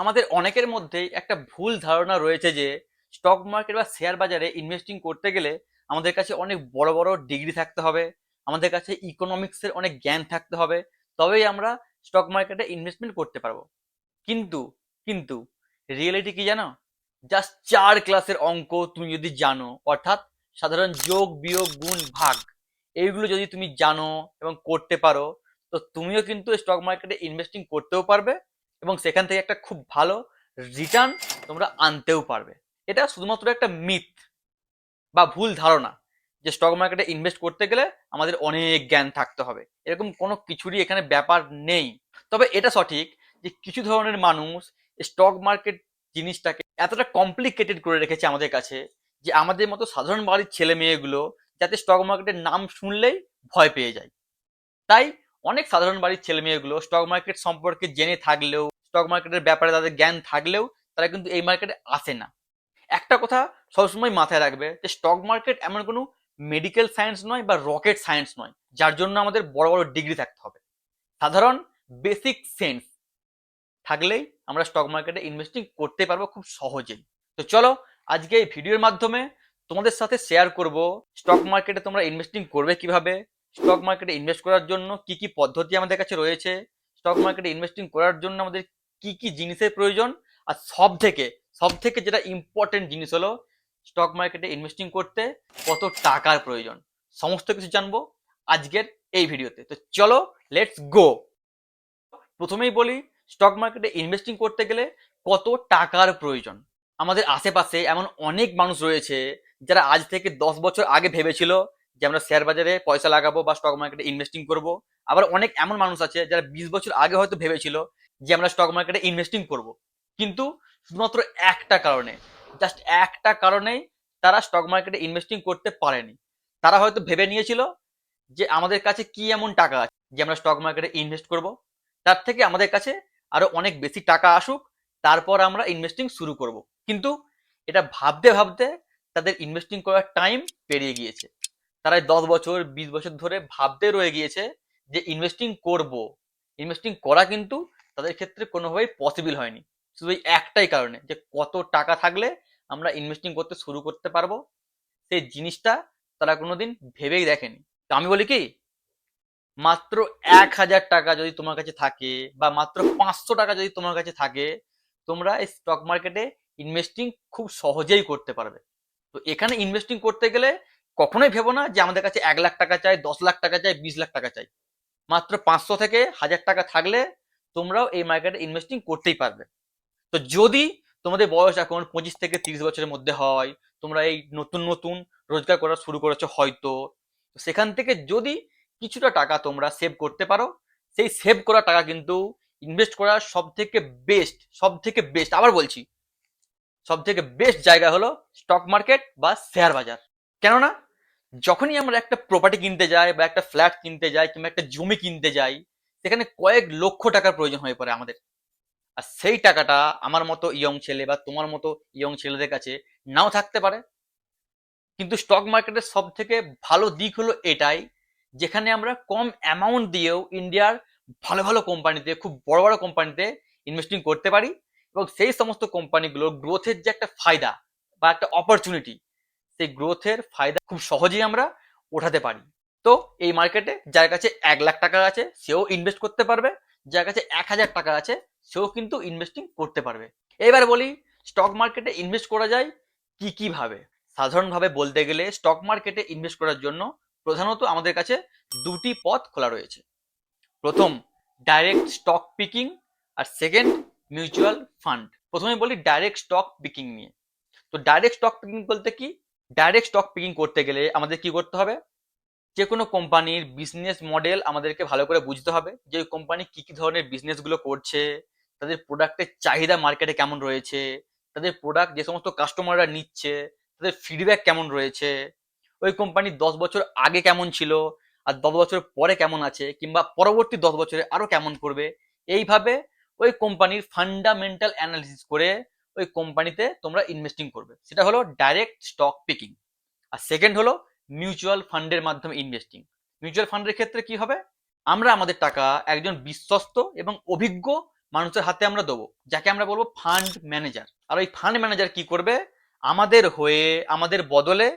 আমাদের অনেকের মধ্যেই একটা ভুল ধারণা রয়েছে যে স্টক মার্কেট বা শেয়ার বাজারে ইনভেস্টিং করতে গেলে আমাদের কাছে অনেক বড় বড় ডিগ্রি থাকতে হবে, আমাদের কাছে ইকোনমিক্সের অনেক জ্ঞান থাকতে হবে, তবেই আমরা স্টক মার্কেটে ইনভেস্টমেন্ট করতে পারব। কিন্তু কিন্তু রিয়েলিটি কি জানো? জাস্ট চার ক্লাসের অঙ্ক তুমি যদি জানো, অর্থাৎ সাধারণ যোগ, বিয়োগ, গুণ, ভাগ, এইগুলো যদি তুমি জানো এবং করতে পারো, তো তুমিও কিন্তু স্টক মার্কেটে ইনভেস্টিং করতেও পারবে এবং সেখান থেকে একটা খুব ভালো রিটার্ন তোমরা আনতেও পারবে। এটা শুধুমাত্র একটা মিথ বা ভুল ধারণা যে স্টক মার্কেটে ইনভেস্ট করতে গেলে আমাদের অনেক জ্ঞান থাকতে হবে। এরকম কোনো কিছুরই এখানে ব্যাপার নেই। তবে এটা সঠিক যে কিছু ধরনের মানুষ স্টক মার্কেট জিনিসটাকে এতটা কমপ্লিকেটেড করে রেখেছে আমাদের কাছে যে আমাদের মতো সাধারণ বাড়ির ছেলে মেয়েগুলো যাতে স্টক মার্কেটের নাম শুনলেই ভয় পেয়ে যায়। তাই অনেক সাধারণ বাড়ির ছেলে মেয়েগুলো স্টক মার্কেট সম্পর্কে জেনে থাকলেও স্টক মার্কেটের ব্যাপারে তাদের জ্ঞান থাকলেও তারা কিন্তু এই মার্কেটে আসে না। একটা কথা সবসময় মাথায় রাখবে যে স্টক মার্কেট এমন কোনো মেডিকেল সায়েন্স নয় বা রকেট সায়েন্স নয়, যার জন্য আমাদের বড় বড় ডিগ্রি থাকতে হবে। সাধারণ বেসিক সেন্স থাকলেই আমরা স্টক মার্কেটে ইনভেস্টিং করতে পারব খুব সহজেই। তো চলো আজকে এই ভিডিওর মাধ্যমে তোমাদের সাথে শেয়ার করব স্টক মার্কেটে তোমরা ইনভেস্টিং করবে কীভাবে স্টক মার্কেটে ইনভেস্ট করার জন্য কি কি পদ্ধতি আমাদের কাছে রয়েছে? স্টক মার্কেটে ইনভেস্টিং করার জন্য আমাদের কি কি জিনিসের প্রয়োজন? আর সব থেকে সব থেকে যেটা ইম্পর্টেন্ট জিনিস হলো স্টক মার্কেটে ইনভেস্টিং করতে কত টাকার প্রয়োজন? সমস্ত কিছু জানব আজকের এই ভিডিওতে। তো চলো লেটস গো প্রথমেই বলি স্টক মার্কেটে ইনভেস্টিং করতে গেলে কত টাকার প্রয়োজন? আমাদের আশেপাশে এমন অনেক মানুষ রয়েছে যারা আজ থেকে দশ বছর আগে ভেবেছিল যে আমরা শেয়ার বাজারে পয়সা লাগাবো বা স্টক মার্কেটে ইনভেস্টিং করব। আবার অনেক এমন মানুষ আছে যারা বিশ বছর আগে হয়তো ভেবেছিল যে আমরা স্টক মার্কেটে ইনভেস্টিং করব। কিন্তু শুধুমাত্র একটা কারণে জাস্ট একটা কারণেই তারা স্টক মার্কেটে ইনভেস্টিং করতে পারেনি। তারা হয়তো ভেবে নিয়েছিল যে আমাদের কাছে কি এমন টাকা আছে যে আমরা স্টক মার্কেটে ইনভেস্ট করব। তার থেকে আমাদের কাছে আরও অনেক বেশি টাকা আসুক, তারপর আমরা ইনভেস্টিং শুরু করব। কিন্তু এটা ভাবতে ভাবতে তাদের ইনভেস্টিং করার টাইম পেরিয়ে গিয়েছে। তারা দশ বছর, বিশ বছর ধরে ভাবতে রয়ে গিয়েছে যে ইনভেস্টিং করব। ইনভেস্টিং করা কিন্তু তাদের ক্ষেত্রে কোনোভাবেই পসিবল হয়নি। শুধু একটাই কারণে যে কত টাকা থাকলে আমরা ইনভেস্টিং করতে শুরু করতে পারব, সেই জিনিসটা তারা কোনোদিন ভেবেই দেখেনি। তো আমি বলি কি, মাত্র এক হাজার টাকা যদি তোমার কাছে থাকে বা মাত্র পাঁচশো টাকা যদি তোমার কাছে থাকে, তোমরা এই স্টক মার্কেটে ইনভেস্টিং খুব সহজেই করতে পারবে। তো এখানে ইনভেস্টিং করতে গেলে কখনোই ভেবো না যে আমাদের কাছে এক লাখ টাকা চাই, দশ লাখ টাকা চাই, বিশ লাখ টাকা চাই। মাত্র পাঁচশো থেকে হাজার টাকা থাকলে তোমরাও এই মার্কেটে ইনভেস্টিং করতেই পারবে। তো যদি তোমাদের বয়স এখন পঁচিশ থেকে তিরিশ বছরের মধ্যে হয়, তোমরা এই নতুন নতুন রোজগার করা শুরু করেছ হয়তো। সেখান থেকে যদি কিছুটা টাকা তোমরা সেভ করতে পারো, সেই সেভ করা টাকা কিন্তু ইনভেস্ট করার সব থেকে বেস্ট সব থেকে বেস্ট আবার বলছি সব থেকে বেস্ট জায়গা হলো স্টক মার্কেট বা শেয়ার বাজার। কেননা যখনই আমরা একটা প্রপার্টি কিনতে যাই বা একটা ফ্ল্যাট কিনতে যাই কিংবা একটা জমি কিনতে যাই, সেখানে কয়েক লক্ষ টাকার প্রয়োজন হয়ে পড়ে আমাদের। আর সেই টাকাটা আমার মতো ইয়ং ছেলে বা তোমার মতো ইয়ং ছেলেদের কাছে নাও থাকতে পারে। কিন্তু স্টক মার্কেটের সব থেকে ভালো দিক হলো এটাই, যেখানে আমরা কম অ্যামাউন্ট দিয়েও ইন্ডিয়ার ভালো ভালো কোম্পানিতে খুব বড় বড় কোম্পানিতে ইনভেস্টিং করতে পারি এবং সেই সমস্ত কোম্পানিগুলো গ্রোথের যে একটা ফায়দা বা একটা অপরচুনিটি সেই গ্রোথের ফায়দা খুব সহজেই আমরা ওঠাতে পারি। তো এই মার্কেটে যার কাছে এক লাখ টাকা আছে, সেও ইনভেস্ট করতে পারবে। যার কাছে এক হাজার টাকা আছে, সেও কিন্তু ইনভেস্টিং করতে পারবে। এবার বলি স্টক মার্কেটে ইনভেস্ট করা যায় কি কীভাবে সাধারণভাবে বলতে গেলে স্টক মার্কেটে ইনভেস্ট করার জন্য প্রধানত আমাদের কাছে দুটি পথ খোলা রয়েছে। প্রথম ডাইরেক্ট স্টক পিকিং আর সেকেন্ড মিউচুয়াল ফান্ড প্রথমে বলি ডাইরেক্ট স্টক পিকিং নিয়ে। তো ডাইরেক্ট স্টক পিকিং বলতে কি? ডাইরেক্ট স্টক পিকিং করতে গেলে আমাদের কি করতে হবে? যে কোনো কোম্পানির বিজনেস মডেল আমাদেরকে ভালো করে বুঝতে হবে যে কোম্পানি কি কি ধরনের বিজনেসগুলো করছে, তাদের প্রোডাক্টের চাহিদা মার্কেটে কেমন রয়েছে, তাদের প্রোডাক্ট যে সমস্ত কাস্টমাররা নিচ্ছে, তাদের ফিডব্যাক কেমন রয়েছে, ওই কোম্পানি দশ বছর আগে কেমন ছিল, আর দশ বছর পরে কেমন আছে, কিংবা পরবর্তী দশ বছরে আরও কেমন করবে, এইভাবে ওই কোম্পানির ফান্ডামেন্টাল অ্যানালিসিস করে ওই কোম্পানিতে তোমরা ইনভেস্টিং করবে। সেটা হলো ডাইরেক্ট স্টক পিকিং আর সেকেন্ড হলো মিউচুয়াল ফান্ডের মাধ্যমে ইনভেস্টিং মিউচুয়াল ফান্ডের ক্ষেত্রে কি হবে? আমরা আমাদের টাকা একজন বিশ্বস্ত এবং অভিজ্ঞ মানুষের হাতে আমরা দেবো, যাকে আমরা বলব ফান্ড ম্যানেজার আর ওই ফান্ড ম্যানেজার কি করবে? আমাদের হয়ে, আমাদের বদলে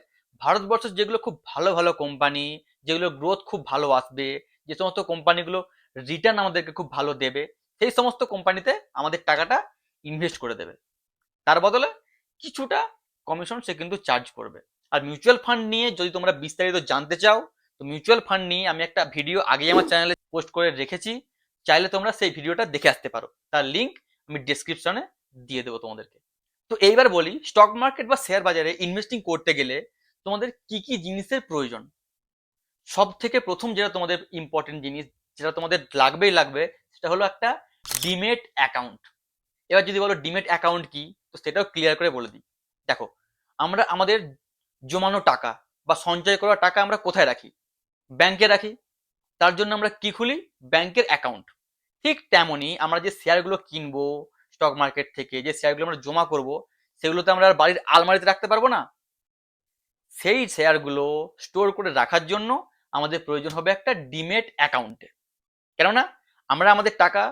ভারতবর্ষের যেগুলো খুব ভালো ভালো কোম্পানি যেগুলো গ্রোথ খুব ভালো আসবে, যে সমস্ত কোম্পানিগুলো রিটার্ন আমাদেরকে খুব ভালো দেবে, সেই সমস্ত কোম্পানিতে আমাদের টাকাটা ইনভেস্ট করে দেবে। তার বদলে কিছুটা কমিশন সে কিন্তু চার্জ করবে। আর মিউচুয়াল ফান্ড নিয়ে যদি তোমরা বিস্তারিত জানতে চাও, তো মিউচুয়াল ফান্ড নিয়ে আমি একটা ভিডিও আগে আমার চ্যানেলে পোস্ট করে রেখেছি। চাইলে তোমরা সেই ভিডিওটা দেখে আসতে পারো। তার লিঙ্ক আমি ডিসক্রিপশনে দিয়ে দেবো তোমাদেরকে। তো এইবার বলি স্টক মার্কেট বা শেয়ার বাজারে ইনভেস্টিং করতে গেলে তোমাদের কি কি জিনিসের প্রয়োজন? সব থেকে প্রথম যেটা তোমাদের ইম্পর্টেন্ট জিনিস, যেটা তোমাদের লাগবেই লাগবে, সেটা হলো একটা ডিমেট অ্যাকাউন্ট এবার যদি বলো ডিমেট অ্যাকাউন্ট কি তো সেটাও ক্লিয়ার করে বলে দিই। দেখো, আমরা আমাদের জমানো টাকা বা সঞ্চয় করা টাকা আমরা কোথায় রাখি? ব্যাংকে রাখি। তার জন্য আমরা কি খুলি? ব্যাংকের অ্যাকাউন্ট ঠিক তেমনই আমরা যে শেয়ারগুলো কিনবো স্টক মার্কেট থেকে যে শেয়ারগুলো আমরা জমা করব, সেগুলোতে আমরা আর বাড়ির আলমারিতে রাখতে পারব না। সেই শেয়ারগুলো স্টোর করে রাখার জন্য আমাদের প্রয়োজন হবে একটা ডিমেট অ্যাকাউন্টে কেননা, আমরা আমাদের টাকা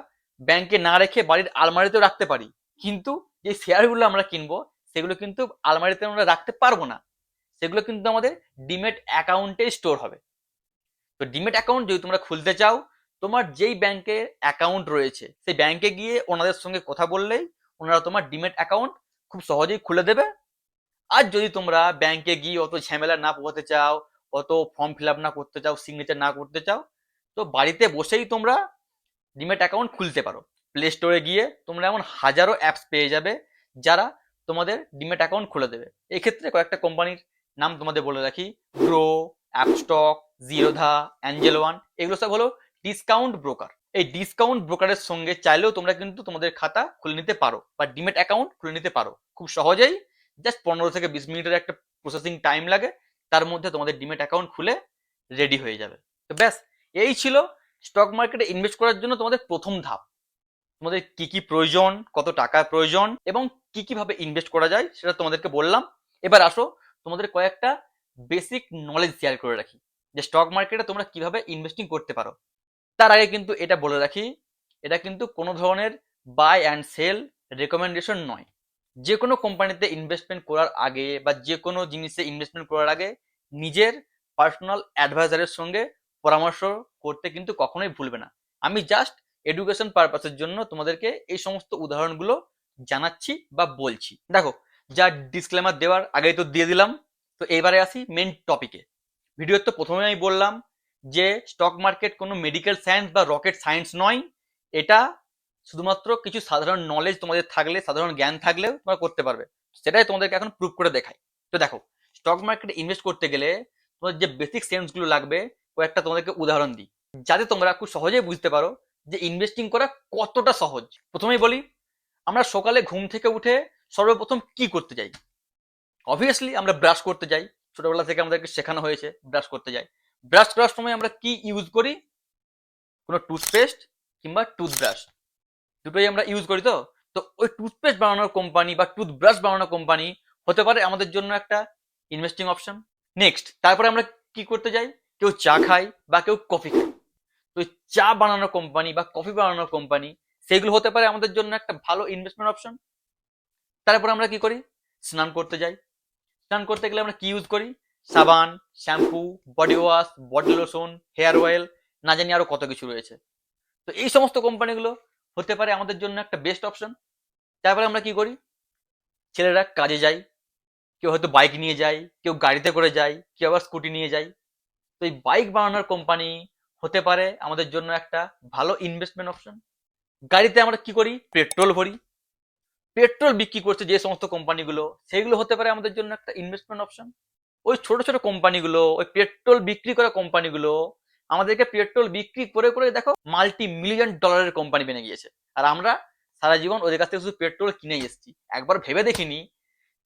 ব্যাংকে না রেখে বাড়ির আলমারিতেও রাখতে পারি। কিন্তু যে শেয়ারগুলো আমরা কিনবো, সেগুলো কিন্তু আলমারিতে আমরা রাখতে পারব না। সেগুলো কিন্তু আমাদের ডিমেট অ্যাকাউন্টে স্টোর হবে। তো ডিমেট অ্যাকাউন্ট যদি তোমরা খুলতে চাও, তোমার যেই ব্যাংকে অ্যাকাউন্ট রয়েছে, সেই ব্যাংকে গিয়ে ওনাদের সঙ্গে কথা বললেই ওনারা তোমার ডিমেট অ্যাকাউন্ট খুব সহজেই খুলে দেবে। আর যদি তোমরা ব্যাংকে গিয়ে অত ঝামেলা না পোহাতে চাও, অত ফর্ম ফিল আপ না করতে চাও, সিগনেচার না করতে চাও, তো বাড়িতে বসেই তোমরা ডিমেট অ্যাকাউন্ট খুলতে পারো। প্লে স্টোরে গিয়ে তোমরা এমন হাজারো অ্যাপস পেয়ে যাবে যারা তোমাদের ডিমেট অ্যাকাউন্ট খুলে দেবে। এক্ষেত্রে কয়েকটা কোম্পানির নাম তোমাদের বলে রাখি। Groww Upstox Zerodha Angel One এগুলো সব হলো ডিসকাউন্ট ব্রোকার এই ডিসকাউন্ট ব্রোকারের সঙ্গে চাইলেও তোমরা কিন্তু তোমাদের খাতা খুলে নিতে পারো বা ডিমেট অ্যাকাউন্ট খুলে নিতে পারো। খুব সহজেই জাস্ট পনেরো থেকে বিশ মিনিটের একটা প্রসেসিং টাইম লাগে, তার মধ্যে তোমাদের ডিমেট অ্যাকাউন্ট খুলে রেডি হয়ে যাবে। তো ব্যাস, এই ছিল স্টক মার্কেটে ইনভেস্ট করার জন্য তোমাদের প্রথম ধাপ। তোমাদের কি কি প্রয়োজন, কত টাকা প্রয়োজন এবং কি কীভাবে ইনভেস্ট করা যায় সেটা তোমাদেরকে বললাম। এবার আসো, তোমাদের কয়েকটা বেসিক নলেজ শেয়ার করে রাখি যে স্টক মার্কেটে তোমরা কীভাবে ইনভেস্টিং করতে পারো। তার আগে কিন্তু এটা বলে রাখি, এটা কিন্তু কোনো ধরনের বাই অ্যান্ড সেল রেকমেন্ডেশন নয়। যে কোনো কোম্পানিতে ইনভেস্টমেন্ট করার আগে বা যে কোনো জিনিসে ইনভেস্টমেন্ট করার আগে নিজের পার্সোনাল অ্যাডভাইজারের সঙ্গে পরামর্শ করতে কিন্তু কখনোই ভুলবে না। আমি জাস্ট এডুকেশন পারপাসের জন্য তোমাদেরকে এই সমস্ত উদাহরণগুলো জানাচ্ছি বা বলছি। দেখো, যা ডিসক্লেমার দেওয়ার আগেই তো দিয়ে দিলাম। তো এবারে আসি মেন টপিকে ভিডিওর তো প্রথমে আমি বললাম যে স্টক মার্কেট কোনো মেডিকেল সায়েন্স বা রকেট সায়েন্স নয়। এটা শুধুমাত্র কিছু সাধারণ নলেজ তোমাদের থাকলে, সাধারণ জ্ঞান থাকলে তোমরা করতে পারবে। সেটাই তোমাদেরকে এখন প্রুভ করে দেখাই। তো দেখো স্টক মার্কেটে ইনভেস্ট করতে গেলে তোমাদের যে বেসিক সেন্সগুলো লাগবে, কয়েকটা তোমাদেরকে উদাহরণ দিই। যাতে তোমরা খুব সহজেই বুঝতে পারো যে ইনভেস্টিং করা কতটা সহজ? প্রথমেই বলি, আমরা সকালে ঘুম থেকে উঠে সর্বপ্রথম কি করতে যাই? অবভিয়াসলি আমরা ব্রাশ করতে যাই। ছোটবেলা থেকে আমাদেরকে শেখানো হয়েছে ব্রাশ করতে যাই। ব্রাশ করার সময় আমরা কি ইউজ করি? কোনো টুথপেস্ট কিংবা টুথব্রাশ দুটোই আমরা ইউজ করি তো? তো ওই টুথপেস্ট বানানোর কোম্পানি বা টুথব্রাশ বানানোর কোম্পানি হতে পারে আমাদের জন্য একটা ইনভেস্টিং অপশন নেক্সট তারপরে আমরা কি করতে যাই? কেউ চা খাই বা কেউ কফি খাই। তো চা বানানো কোম্পানি বা কফি বানানো কোম্পানি সেগুলো হতে পারে আমাদের জন্য একটা ভালো ইনভেস্টমেন্ট অপশন তারপর আমরা কি করি? স্নান করতে যাই। স্নান করতে গেলে আমরা কি ইউজ করি? সাবান shampoo body wash body lotion hair oil না জানি আরও কত কিছু রয়েছে। তো এই সমস্ত কোম্পানিগুলো হতে পারে আমাদের জন্য একটা বেস্ট অপশন তারপরে আমরা কি করি? ছেলেরা কাজে যাই। কেউ হয়তো বাইক নিয়ে যায়, কেউ গাড়িতে করে যায়, কেউ আবার স্কুটি নিয়ে যায়। তো এই বাইক বানানোর কোম্পানি হতে পারে আমাদের জন্য একটা ভালো ইনভেস্টমেন্ট অপশন গাড়িতে আমরা কি করি? পেট্রোল ভরি। পেট্রোল বিক্রি করছে যে সমস্ত কোম্পানিগুলো সেইগুলো হতে পারে আমাদের জন্য একটা ইনভেস্টমেন্ট অপশন ওই ছোট ছোট কোম্পানিগুলো, ওই পেট্রোল বিক্রি করা কোম্পানিগুলো, আমাদেরকে পেট্রোল বিক্রি করে করে দেখো মাল্টি মিলিয়ন ডলারের কোম্পানি বেনে গিয়েছে। আর আমরা সারা জীবন ওদের কাছ থেকে শুধু পেট্রোল কিনে এসেছি। একবার ভেবে দেখিনি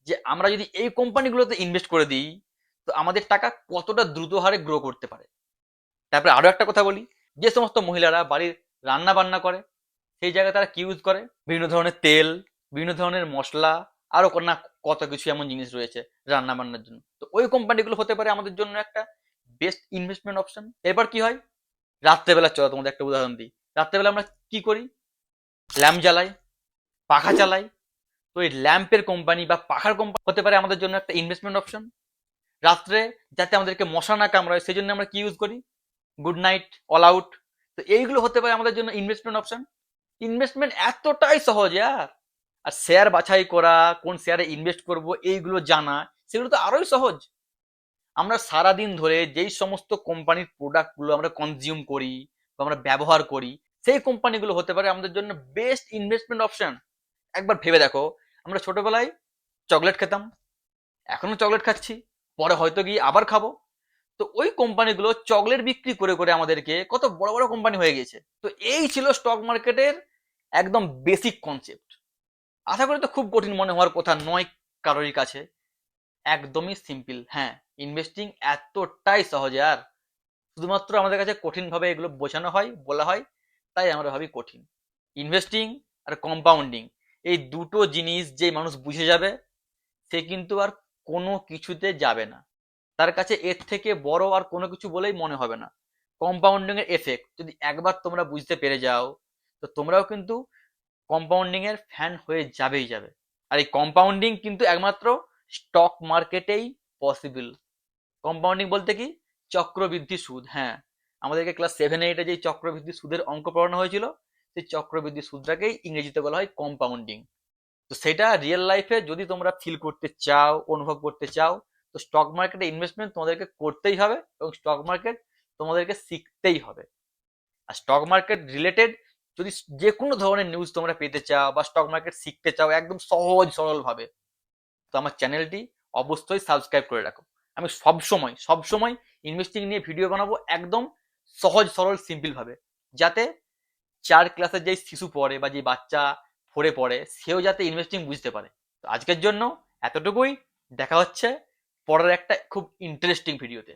যে আমরা যদি এই কোম্পানিগুলোতে ইনভেস্ট করে দিই, তো আমাদের টাকা কতটা দ্রুত হারে গ্রো করতে পারে। তারপরে আরও একটা কথা বলি, যে সমস্ত মহিলারা বাড়ির রান্না বান্না করে, সেই জায়গায় তারা কি ইউজ করে? বিভিন্ন ধরনের তেল, বিভিন্ন ধরনের মশলা আরও না কত কিছু এমন জিনিস রয়েছে রান্না বান্নার জন্য। তো ওই কোম্পানিগুলো হতে পারে আমাদের জন্য একটা বেস্ট ইনভেস্টমেন্ট অপশন এরপর কি হয়? রাত্রেবেলা, চলো তোমাদের একটা উদাহরণ দিই। রাত্রেবেলা আমরা কি করি? ল্যাম্প জ্বালাই, পাখা চালাই। তো এই ল্যাম্পের কোম্পানি বা পাখার কোম্পানি হতে পারে আমাদের জন্য একটা ইনভেস্টমেন্ট অপশন রাত্রে যাতে আমাদেরকে মশা না কামড়ায় সেই জন্য আমরা কি ইউজ করি? গুড নাইট অল আউট তো এইগুলো হতে পারে আমাদের জন্য ইনভেস্টমেন্ট অপশন ইনভেস্টমেন্ট এতটাই সহজ আর আর শেয়ার বাছাই করা, কোন শেয়ারে ইনভেস্ট করব, এইগুলো জানা, সেগুলো তো আরোই সহজ। আমরা সারাদিন ধরে যেই সমস্ত কোম্পানির প্রোডাক্টগুলো আমরা কনজিউম করি বা আমরা ব্যবহার করি, সেই কোম্পানিগুলো হতে পারে আমাদের জন্য বেস্ট ইনভেস্টমেন্ট অপশন একবার ভেবে দেখো, আমরা ছোটবেলায় চকলেট খেতাম, এখনও চকলেট খাচ্ছি, পরে হয়তো গিয়ে আবার খাব। তো ওই কোম্পানিগুলো চকলেট বিক্রি করে করে আমাদেরকে কত বড় বড় কোম্পানি হয়ে গেছে তো এই ছিল স্টক মার্কেটের একদম বেসিক কনসেপ্ট আশা করি তো খুব কঠিন মনে হওয়ার কথা নয় কারোরই কাছে। একদমই সিম্পল হ্যাঁ ইনভেস্টিং এতটাই সহজে আর শুধুমাত্র আমাদের কাছে কঠিনভাবে এগুলো বোঝানো হয়, বলা হয়, তাই আমরা ভাবি কঠিন। ইনভেস্টিং আর কম্পাউন্ডিং এই দুটো জিনিস যে মানুষ বুঝে যাবে, সে কিন্তু আর কোনো কিছুতে যাবে না। তার কাছে এর থেকে বড় আর কোনো কিছু বলেই মনে হবে না। কম্পাউন্ডিং এর এফেক্ট যদি একবার তোমরা বুঝতে পেরে যাও, তো তোমরাও কিন্তু কম্পাউন্ডিং এর ফ্যান হয়ে যাবেই যাবে। আর এই কম্পাউন্ডিং কিন্তু একমাত্র স্টক মার্কেটেই পসিবল কম্পাউন্ডিং বলতে কি? চক্রবৃদ্ধি সুদ হ্যাঁ। আমাদেরকে ক্লাস সেভেন এইটে যে চক্রবৃদ্ধি সুদের অঙ্ক পড়ানো হয়েছিল, সেই চক্রবৃদ্ধি সুদটাকেই ইংরেজিতে বলা হয় কম্পাউন্ডিং তো সেটা রিয়েল লাইফে যদি তোমরা ফিল করতে চাও, অনুভব করতে চাও তো স্টক মার্কেটে ইনভেস্টমেন্ট তোমাদেরকে করতেই হবে এবং স্টক মার্কেট তোমাদেরকে শিখতেই হবে। আর স্টক মার্কেট রিলেটেড যদি যে কোনো ধরনের নিউজ তোমরা পেতে চাও বা স্টক মার্কেট শিখতে চাও একদম সহজ সরলভাবে, তো আমার চ্যানেলটি অবশ্যই সাবস্ক্রাইব করে রাখো। আমি সব সময় সব সময় ইনভেস্টিং নিয়ে ভিডিও বানাবো একদম সহজ, সরল সিম্পল ভাবে। যাতে চার ক্লাসের যেই শিশু পড়ে বা যে বাচ্চা ফোরে পড়ে, সেও যাতে ইনভেস্টিং বুঝতে পারে। তো আজকের জন্য এতটুকুই। দেখা হচ্ছে পরের একটা খুব ইন্টারেস্টিং ভিডিওতে